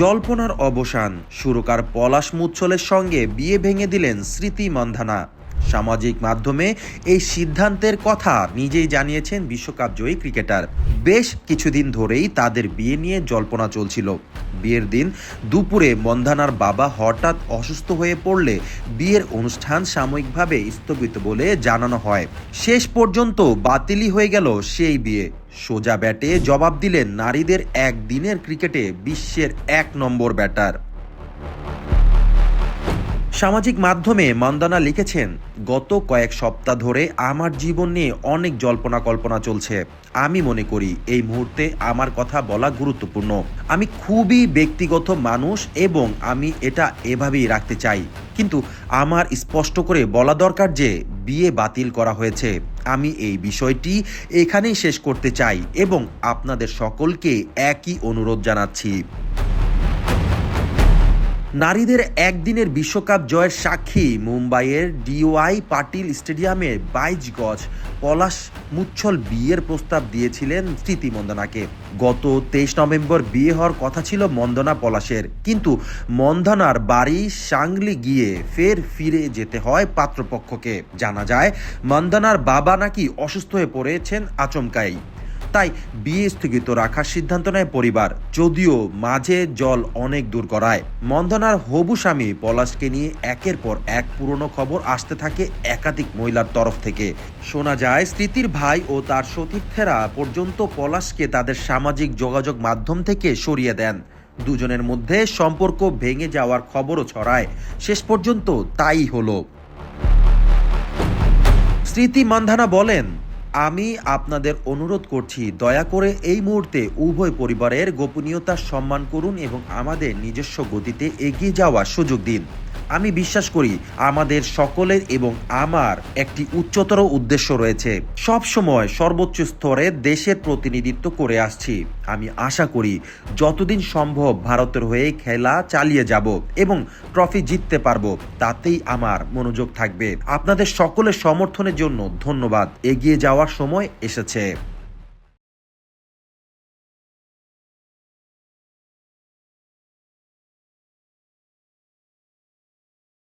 জল্পনার অবসান। সুরকার পলাশ মুচ্ছলের সঙ্গে বিয়ে ভেঙে দিলেন স্মৃতি মন্ধানা সামাজিক মাধ্যমে এই সিদ্ধান্তের কথা নিজেই জানিয়েছেন বিশ্বকাপ জয়ী ক্রিকেটার। বেশ কিছুদিন ধরেই তাদের বিয়ে নিয়ে জল্পনা চলছিল। বিয়ের দিন দুপুরে মন্ধানার বাবা হঠাৎ অসুস্থ হয়ে পড়লে বিয়ের অনুষ্ঠান সাময়িকভাবে স্থগিত বলে জানানো হয়। শেষ পর্যন্ত বাতিলই হয়ে গেল সেই বিয়ে। সোজা ব্যাটে জবাব দিলেন নারীদের একদিনের ক্রিকেটে বিশ্বের এক নম্বর ব্যাটার। সামাজিক মাধ্যমে মন্দানা লিখেছেন, গত কয়েক সপ্তাহ ধরে আমার জীবন নিয়ে অনেক জল্পনা কল্পনা চলছে। আমি মনে করি এই মুহূর্তে আমার কথা বলা গুরুত্বপূর্ণ। আমি খুবই ব্যক্তিগত মানুষ এবং আমি এটা এভাবেই রাখতে চাই। কিন্তু আমার স্পষ্ট করে বলা দরকার যে বিয়ে বাতিল করা হয়েছে। আমি এই বিষয়টি এখানেই শেষ করতে চাই এবং আপনাদের সকলকে একই অনুরোধ জানাচ্ছি। নারীদের একদিনের বিশ্বকাপ জয়ের সাক্ষী মুম্বাইয়ের ডিওয়াই পাটিল স্টেডিয়ামে বাইশ গজ পলাশ মুচ্ছল বিয়ের প্রস্তাব দিয়েছিলেন স্মৃতি মন্দনাকে। গত তেইশ নভেম্বর বিয়ে হওয়ার কথা ছিল মন্দনা পলাশের। কিন্তু মন্দনার বাড়ি সাংলি গিয়ে ফের ফিরে যেতে হয় পাত্রপক্ষকে। জানা যায়, মন্দনার বাবা নাকি অসুস্থ হয়ে পড়েছেন আচমকাই। তাই বিয়ে স্থগিত রাখার সিদ্ধান্ত নেয় পরিবার, যদিও মাঝে জল অনেক দূর করায় মন্দনার হবু স্বামী পলাশকে নিয়ে একের পর এক পুরনো খবর আসতে থাকে একাধিক মহিলার তরফ থেকে। শোনা যায়, স্মৃতির ভাই ও তার সতীর্থেরা পর্যন্ত পলাশকে তাদের সামাজিক যোগাযোগ মাধ্যম থেকে সরিয়ে দেন। দুজনের মধ্যে সম্পর্ক ভেঙে যাওয়ার খবরও ছড়ায়। শেষ পর্যন্ত তাই হলো। স্মৃতি মান্ধানা বলেন আমি আপনাদের অনুরোধ করছি, দয়া করে এই মুহূর্তে উভয় পরিবারের গোপনীয়তা সম্মান করুন এবং আমাদের নিজস্ব গতিতে এগিয়ে যাওয়ার সুযোগ দিন। আমি বিশ্বাস করি আমাদের সকলের এবং আমার একটি উচ্চতর উদ্দেশ্য রয়েছে। সব সময় সর্বোচ্চ স্তরে দেশের প্রতিনিধিত্ব করে আসছি। আমি আশা করি যতদিন সম্ভব ভারতের হয়ে খেলা চালিয়ে যাব এবং ট্রফি জিততে পারব, তাতেই আমার মনোযোগ থাকবে। আপনাদের সকলের সমর্থনের জন্য ধন্যবাদ। এগিয়ে যাওয়ার সময় এসেছে।